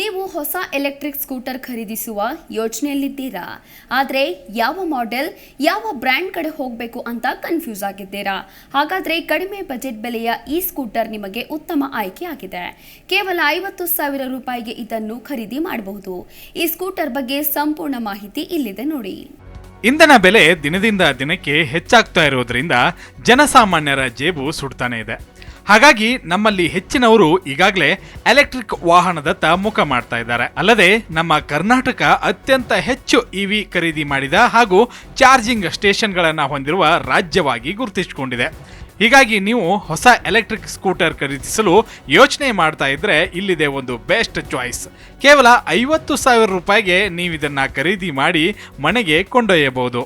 ನೀವು ಹೊಸ electric scooter ಖರೀದಿಸುವ ಯೋಚನೆಯಲ್ಲಿದ್ದೀರಾ? ಆದರೆ ಯಾವ ಮಾಡೆಲ್, ಯಾವ ಬ್ರ್ಯಾಂಡ್ ಕಡೆ ಹೋಗಬೇಕು ಅಂತ ಕನ್ಫ್ಯೂಸ್ ಆಗಿದ್ದೀರಾ? ಹಾಗಾದರೆ ಕಡಿಮೆ ಬಜೆಟ್ ಬೆಲೆಯ ಈ ಸ್ಕೂಟರ್ ನಿಮಗೆ ಉತ್ತಮ ಆಯ್ಕೆಯಾಗಿದೆ ಕೇವಲ ಐವತ್ತು ಸಾವಿರ ರೂಪಾಯಿಗೆ ಇದನ್ನು ಖರೀದಿ ಮಾಡಬಹುದು. ಈ ಸ್ಕೂಟರ್ ಬಗ್ಗೆ ಸಂಪೂರ್ಣ ಮಾಹಿತಿ ಇಲ್ಲಿದೆ ನೋಡಿ. ಇಂಧನ ಬೆಲೆ ದಿನದಿಂದ ದಿನಕ್ಕೆ ಹೆಚ್ಚಾಗ್ತಾ ಇರೋದ್ರಿಂದ ಜನಸಾಮಾನ್ಯರ ಜೇಬು ಸುಡ್ತಾನೆ ಇದೆ. ಹಾಗಾಗಿ ನಮ್ಮಲ್ಲಿ ಹೆಚ್ಚಿನವರು ಈಗಾಗಲೇ ಎಲೆಕ್ಟ್ರಿಕ್ ವಾಹನದತ್ತ ಮುಖ ಮಾಡ್ತಾ ಇದ್ದಾರೆ. ಅಲ್ಲದೆ ನಮ್ಮ ಕರ್ನಾಟಕ ಅತ್ಯಂತ ಹೆಚ್ಚು ಇವಿ ಖರೀದಿ ಮಾಡಿದ ಹಾಗೂ ಚಾರ್ಜಿಂಗ್ ಸ್ಟೇಷನ್ಗಳನ್ನು ಹೊಂದಿರುವ ರಾಜ್ಯವಾಗಿ ಗುರುತಿಸಿಕೊಂಡಿದೆ. ಹೀಗಾಗಿ ನೀವು ಹೊಸ ಎಲೆಕ್ಟ್ರಿಕ್ ಸ್ಕೂಟರ್ ಖರೀದಿಸಲು ಯೋಚನೆ ಮಾಡ್ತಾ ಇದ್ರೆ ಇಲ್ಲಿದೆ ಒಂದು ಬೆಸ್ಟ್ ಚಾಯ್ಸ್ ಕೇವಲ ಐವತ್ತು ಸಾವಿರ ರೂಪಾಯಿಗೆ ನೀವು ಇದನ್ನ ಖರೀದಿ ಮಾಡಿ ಮನೆಗೆ ಕೊಂಡೊಯ್ಯಬಹುದು.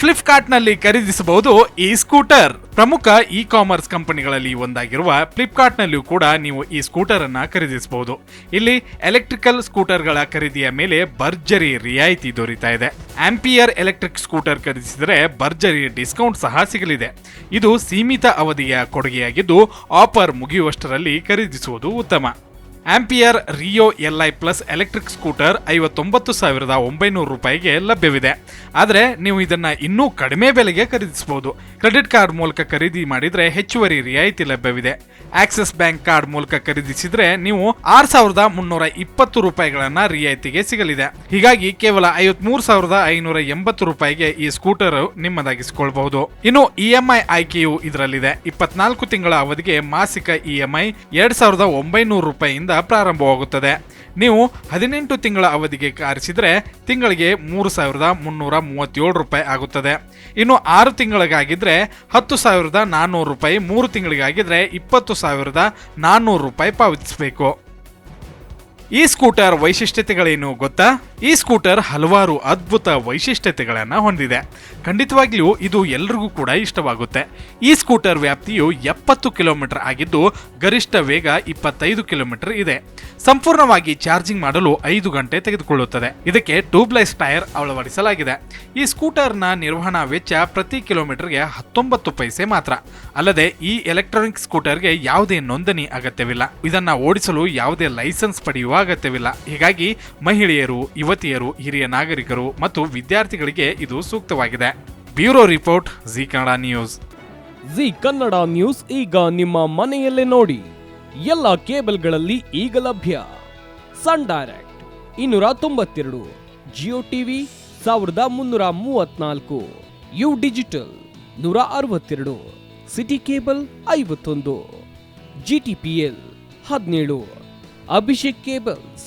ಫ್ಲಿಪ್ಕಾರ್ಟ್ನಲ್ಲಿ ಖರೀದಿಸಬಹುದು ಈ ಸ್ಕೂಟರ್ ಪ್ರಮುಖ ಇ ಕಾಮರ್ಸ್ ಕಂಪನಿಗಳಲ್ಲಿ ಒಂದಾಗಿರುವ ಫ್ಲಿಪ್ಕಾರ್ಟ್ನಲ್ಲಿಯೂ ಕೂಡ ನೀವು ಈ ಸ್ಕೂಟರ್ ಅನ್ನ ಖರೀದಿಸಬಹುದು. ಇಲ್ಲಿ ಎಲೆಕ್ಟ್ರಿಕಲ್ ಸ್ಕೂಟರ್ಗಳ ಖರೀದಿಯ ಮೇಲೆ ಭರ್ಜರಿ ರಿಯಾಯಿತಿ ದೊರೀತಾ ಇದೆ. ಆಂಪಿಯರ್ ಎಲೆಕ್ಟ್ರಿಕ್ ಸ್ಕೂಟರ್ ಖರೀದಿಸಿದರೆ ಭರ್ಜರಿ ಡಿಸ್ಕೌಂಟ್ ಸಹ ಸಿಗಲಿದೆ. ಇದು ಸೀಮಿತ ಅವಧಿಯ ಕೊಡುಗೆಯಾಗಿದ್ದು ಆಫರ್ ಮುಗಿಯುವಷ್ಟರಲ್ಲಿ ಖರೀದಿಸುವುದು ಉತ್ತಮ. Ampere Reo L I plus electric scooter ಐವತ್ತೊಂಬತ್ತು ಸಾವಿರದ ಒಂಬೈನೂರು ರೂಪಾಯಿಗೆ ಲಭ್ಯವಿದೆ. ಆದರೆ ನೀವು ಇದನ್ನು ಇನ್ನೂ ಕಡಿಮೆ ಬೆಲೆಗೆ ಖರೀದಿಸಬಹುದು. ಕ್ರೆಡಿಟ್ ಕಾರ್ಡ್ ಮೂಲಕ ಖರೀದಿ ಮಾಡಿದರೆ ಹೆಚ್ಚುವರಿ ರಿಯಾಯಿತಿ ಲಭ್ಯವಿದೆ. ಆಕ್ಸಿಸ್ ಬ್ಯಾಂಕ್ ಕಾರ್ಡ್ ಮೂಲಕ ಖರೀದಿಸಿದರೆ ನೀವು ಆರು ಸಾವಿರದ ಮುನ್ನೂರ ಇಪ್ಪತ್ತು ರೂಪಾಯಿಗಳನ್ನು ರಿಯಾಯಿತಿಗೆ ಸಿಗಲಿದೆ. ಹೀಗಾಗಿ ಕೇವಲ ಐವತ್ಮೂರು ಸಾವಿರದ ಐನೂರ ಎಂಬತ್ತು ರೂಪಾಯಿಗೆ ಈ ಸ್ಕೂಟರ್ ನಿಮ್ಮದಾಗಿಸಿಕೊಳ್ಳಬಹುದು ಇನ್ನು ಇಎಂಐ ಆಯ್ಕೆಯು ಇದರಲ್ಲಿದೆ. ಇಪ್ಪತ್ನಾಲ್ಕು ತಿಂಗಳ ಅವಧಿಗೆ ಮಾಸಿಕ ಇಎಂಐ ಎರಡ್ ಸಾವಿರದ ಒಂಬೈನೂರು ರೂಪಾಯಿಯಿಂದ ಪ್ರಾರಂಭವಾಗುತ್ತದೆ. ನೀವು ಹದಿನೆಂಟು ತಿಂಗಳ ಅವಧಿಗೆ ಕಾರಿಸಿದರೆ ತಿಂಗಳಿಗೆ ಮೂರು ಸಾವಿರದ ಮುನ್ನೂರ ಮೂವತ್ತೇಳು ರೂಪಾಯಿ ಆಗುತ್ತದೆ. ಇನ್ನು ಆರು ತಿಂಗಳಿಗಾಗಿದ್ರೆ ಹತ್ತು ಸಾವಿರದ ನಾನ್ನೂರು ರೂಪಾಯಿ, ಮೂರು ತಿಂಗಳಿಗಾಗಿದ್ರೆ ಇಪ್ಪತ್ತು ಸಾವಿರದ ನಾನ್ನೂರು ರೂಪಾಯಿ ಪಾವತಿಸಬೇಕು. ಈ ಸ್ಕೂಟರ್ ವೈಶಿಷ್ಟ್ಯತೆಗಳೇನು ಗೊತ್ತಾ? ಈ ಸ್ಕೂಟರ್ ಹಲವಾರು ಅದ್ಭುತ ವೈಶಿಷ್ಟ್ಯತೆಗಳನ್ನು ಹೊಂದಿದೆ. ಖಂಡಿತವಾಗಿಯೂ ಇದು ಎಲ್ರಿಗೂ ಕೂಡ ಇಷ್ಟವಾಗುತ್ತೆ. ಈ ಸ್ಕೂಟರ್ ವ್ಯಾಪ್ತಿಯು ಎಪ್ಪತ್ತು ಕಿಲೋಮೀಟರ್ ಆಗಿದ್ದು ಗರಿಷ್ಠ ವೇಗ ಇಪ್ಪತ್ತೈದು ಕಿಲೋಮೀಟರ್ ಇದೆ. ಸಂಪೂರ್ಣವಾಗಿ ಚಾರ್ಜಿಂಗ್ ಮಾಡಲು ಐದು ಗಂಟೆ ತೆಗೆದುಕೊಳ್ಳುತ್ತದೆ. ಇದಕ್ಕೆ ಟ್ಯೂಬ್ಲೆಸ್ ಟೈರ್ ಅಳವಡಿಸಲಾಗಿದೆ. ಈ ಸ್ಕೂಟರ್ನ ನಿರ್ವಹಣಾ ವೆಚ್ಚ ಪ್ರತಿ ಕಿಲೋಮೀಟರ್ಗೆ ಹತ್ತೊಂಬತ್ತು ಪೈಸೆ ಮಾತ್ರ. ಅಲ್ಲದೆ ಈ ಎಲೆಕ್ಟ್ರಾನಿಕ್ ಸ್ಕೂಟರ್ಗೆ ಯಾವುದೇ ನೋಂದಣಿ ಅಗತ್ಯವಿಲ್ಲ. ಇದನ್ನ ಓಡಿಸಲು ಯಾವುದೇ ಲೈಸೆನ್ಸ್ ಪಡೆಯುವ ಅಗತ್ಯವಿಲ್ಲ. ಹೀಗಾಗಿ ಮಹಿಳೆಯರು ಯುವತಿಯರು, ಹಿರಿಯ ನಾಗರಿಕರು ಮತ್ತು ವಿದ್ಯಾರ್ಥಿಗಳಿಗೆ ಇದು ಸೂಕ್ತವಾಗಿದೆ. Bureau report, Zee Kannada news. Zee Kannada news ಈಗ ನಿಮ್ಮ ಮನೆಯಲ್ಲೇ ನೋಡಿ. ಎಲ್ಲ ಕೇಬಲ್ಗಳಲ್ಲಿ ಈಗ ಲಭ್ಯ. ಸನ್ ಡೈರೆಕ್ಟ್, ಇನ್ನೂರ ತೊಂಬತ್ತೆರಡು, ಜಿಯೋ ಟಿವಿ, ಸಾವಿರದ ಮುನ್ನೂರ ಮೂವತ್ನಾಲ್ಕು ಯು ಡಿಜಿಟಲ್, ನೂರ ಅರವತ್ತೆರಡು, ಸಿಟಿ ಕೇಬಲ್ ಐವತ್ತೊಂದು, ಜಿ ಟಿ ಪಿ ಎಲ್ ಹದಿನೇಳು, ಅಭಿಷೇಕ್ ಕೇಬಲ್ಸ್